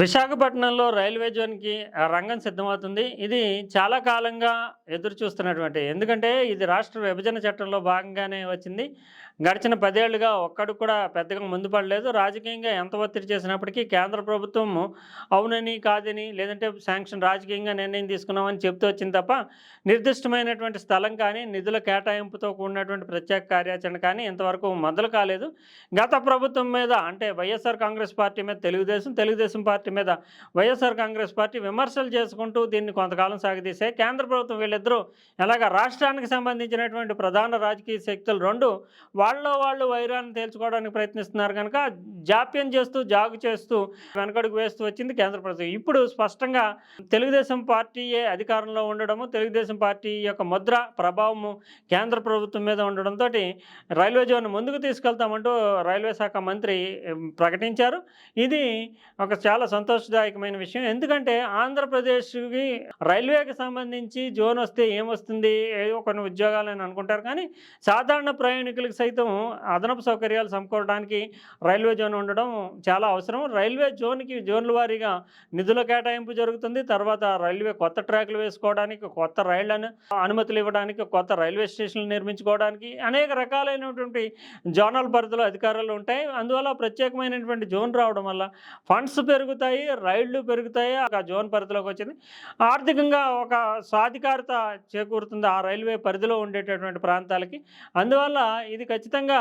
విశాఖపట్నంలో రైల్వే జోన్కి రంగం సిద్ధమవుతుంది. ఇది చాలా కాలంగా ఎదురు చూస్తున్నటువంటి ఎందుకంటే ఇది రాష్ట్ర విభజన చట్టంలో భాగంగానే వచ్చింది. గడిచిన పదేళ్ళుగా ఒక్కడు కూడా పెద్దగా ముందు పడలేదు. రాజకీయంగా ఎంత ఒత్తిడి చేసినప్పటికీ కేంద్ర ప్రభుత్వం అవునని కాదని లేదంటే శాంక్షన్ రాజకీయంగా నిర్ణయం తీసుకున్నామని చెప్తూ వచ్చింది తప్ప నిర్దిష్టమైనటువంటి స్థలం కానీ నిధుల కేటాయింపుతో కూడినటువంటి ప్రత్యేక కార్యాచరణ కానీ ఇంతవరకు మొదలు కాలేదు. గత ప్రభుత్వం మీద అంటే వైఎస్ఆర్ కాంగ్రెస్ పార్టీ మీద తెలుగుదేశం తెలుగుదేశం పార్టీ మీద వైఎస్ఆర్ కాంగ్రెస్ పార్టీ విమర్శలు చేసుకుంటూ దీన్ని కొంతకాలం సాగదీశాయి కేంద్ర ప్రభుత్వం వీళ్ళిద్దరూ ఎలాగ రాష్ట్రానికి సంబంధించినటువంటి ప్రధాన రాజకీయ శక్తులు రెండు వాళ్ళలో వాళ్ళు వైరాన్ని తేల్చుకోవడానికి ప్రయత్నిస్తున్నారు కనుక జాప్యం చేస్తూ జాగు చేస్తూ వెనకడుగు వేస్తూ వచ్చింది కేంద్ర ప్రభుత్వం. ఇప్పుడు స్పష్టంగా తెలుగుదేశం పార్టీయే అధికారంలో ఉండడము తెలుగుదేశం పార్టీ యొక్క ముద్ర ప్రభావము కేంద్ర ప్రభుత్వం మీద ఉండడంతో రైల్వే జోన్ ముందుకు తీసుకెళ్తామంటూ రైల్వే శాఖ మంత్రి ప్రకటించారు. ఇది ఒక చాలా సంతోషదాయకమైన విషయం. ఎందుకంటే ఆంధ్రప్రదేశ్కి రైల్వేకి సంబంధించి జోన్ వస్తే ఏమొస్తుంది? ఏదో కొన్ని ఉద్యోగాలని అనుకుంటారు. కానీ సాధారణ ప్రయాణికులకు సైతం అదనపు సౌకర్యాలు సమకూరడానికి రైల్వే జోన్ ఉండడం చాలా అవసరం. రైల్వే జోన్కి జోన్ల వారీగా నిధుల కేటాయింపు జరుగుతుంది. తర్వాత రైల్వే కొత్త ట్రాక్లు వేసుకోవడానికి కొత్త రైళ్ళను అనుమతులు ఇవ్వడానికి కొత్త రైల్వే స్టేషన్లు నిర్మించుకోవడానికి అనేక రకాలైనటువంటి జోనల్ పరిధిలో అధికారాలు ఉంటాయి. అందువల్ల ప్రత్యేకమైనటువంటి జోన్ రావడం వల్ల ఫండ్స్ పెరుగుతాయి. రైళ్ళు పెరుగుతాయి ఆ జోన్ పరిధిలోకి వచ్చింది. ఆర్థికంగా ఒక సాధికారత చేకూరుతుంది ఆ రైల్వే పరిధిలో ఉండేటటువంటి ప్రాంతాలకి. అందువల్ల ఇది ఖచ్చితంగా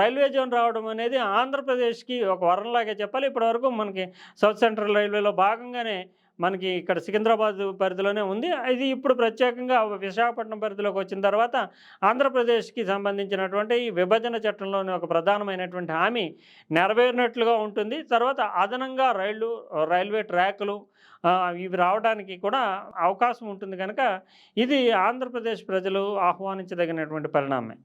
రైల్వే జోన్ రావడం అనేది ఆంధ్రప్రదేశ్కి ఒక వరంలాగే చెప్పాలి. ఇప్పటివరకు మనకి సౌత్ సెంట్రల్ రైల్వేలో భాగంగానే మనకి ఇక్కడ సికింద్రాబాద్ పరిధిలోనే ఉంది. ఇది ఇప్పుడు ప్రత్యేకంగా విశాఖపట్నం పరిధిలోకి వచ్చిన తర్వాత ఆంధ్రప్రదేశ్కి సంబంధించినటువంటి ఈ విభజన చట్టంలోని ఒక ప్రధానమైనటువంటి హామీ నెరవేరినట్లుగా ఉంటుంది. తర్వాత అదనంగా రైళ్ళు రైల్వే ట్రాకులు ఇవి రావడానికి కూడా అవకాశం ఉంటుంది కనుక ఇది ఆంధ్రప్రదేశ్ ప్రజలు ఆహ్వానించదగినటువంటి పరిణామమే.